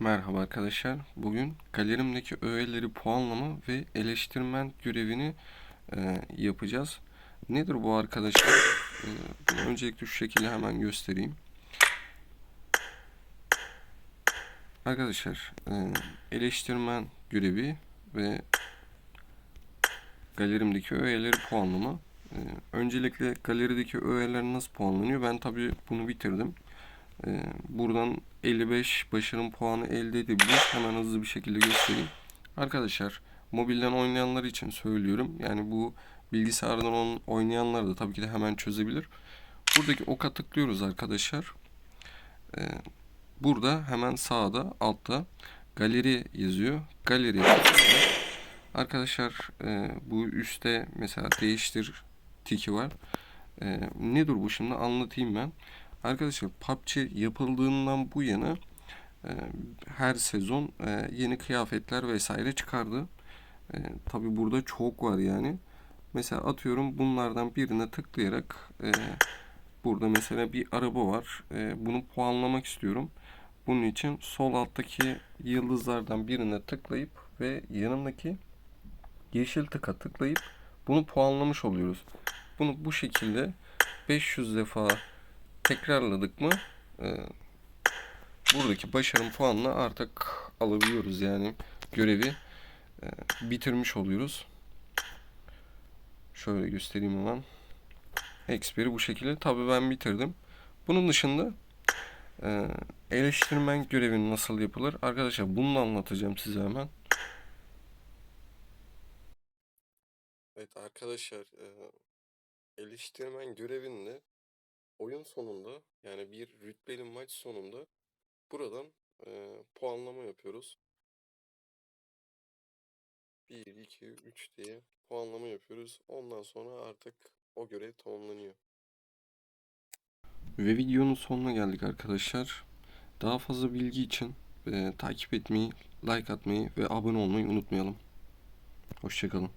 Merhaba arkadaşlar. Bugün galerimdeki öğeleri puanlama ve eleştirmen görevini e, yapacağız. Nedir bu arkadaşlar? E, öncelikle şu şekilde hemen göstereyim. Arkadaşlar e, eleştirmen görevi ve galerimdeki öğeleri puanlama. E, öncelikle galerideki öğeler nasıl puanlanıyor? Ben tabii bunu bitirdim. Ee, buradan 55 başarım puanı elde edebilir. Hemen hızlı bir şekilde göstereyim. Arkadaşlar mobilden oynayanlar için söylüyorum. Yani bu bilgisayardan oynayanlar da tabii ki de hemen çözebilir. Buradaki oka tıklıyoruz arkadaşlar. Ee, burada hemen sağda altta galeri yazıyor. Galeri Arkadaşlar e, bu üstte mesela değiştir tiki var. E, nedir bu şimdi anlatayım ben. Arkadaşlar PUBG yapıldığından bu yana e, her sezon e, yeni kıyafetler vesaire çıkardı. E, tabi burada çok var yani. Mesela atıyorum bunlardan birine tıklayarak e, burada mesela bir araba var. E, bunu puanlamak istiyorum. Bunun için sol alttaki yıldızlardan birine tıklayıp ve yanındaki yeşil tıka tıklayıp bunu puanlamış oluyoruz. Bunu bu şekilde 500 defa tekrarladık mı e, buradaki başarım puanını artık alabiliyoruz yani görevi e, bitirmiş oluyoruz. Şöyle göstereyim hemen. Experi bu şekilde. Tabii ben bitirdim. Bunun dışında e, eleştirmen görevini nasıl yapılır? Arkadaşlar bunu anlatacağım size hemen. Evet arkadaşlar e, eleştirmen görevinde oyun sonunda yani bir rütbeli maç sonunda buradan e, puanlama yapıyoruz. 1, 2, 3 diye puanlama yapıyoruz. Ondan sonra artık o görev tamamlanıyor. Ve videonun sonuna geldik arkadaşlar. Daha fazla bilgi için e, takip etmeyi, like atmayı ve abone olmayı unutmayalım. Hoşçakalın.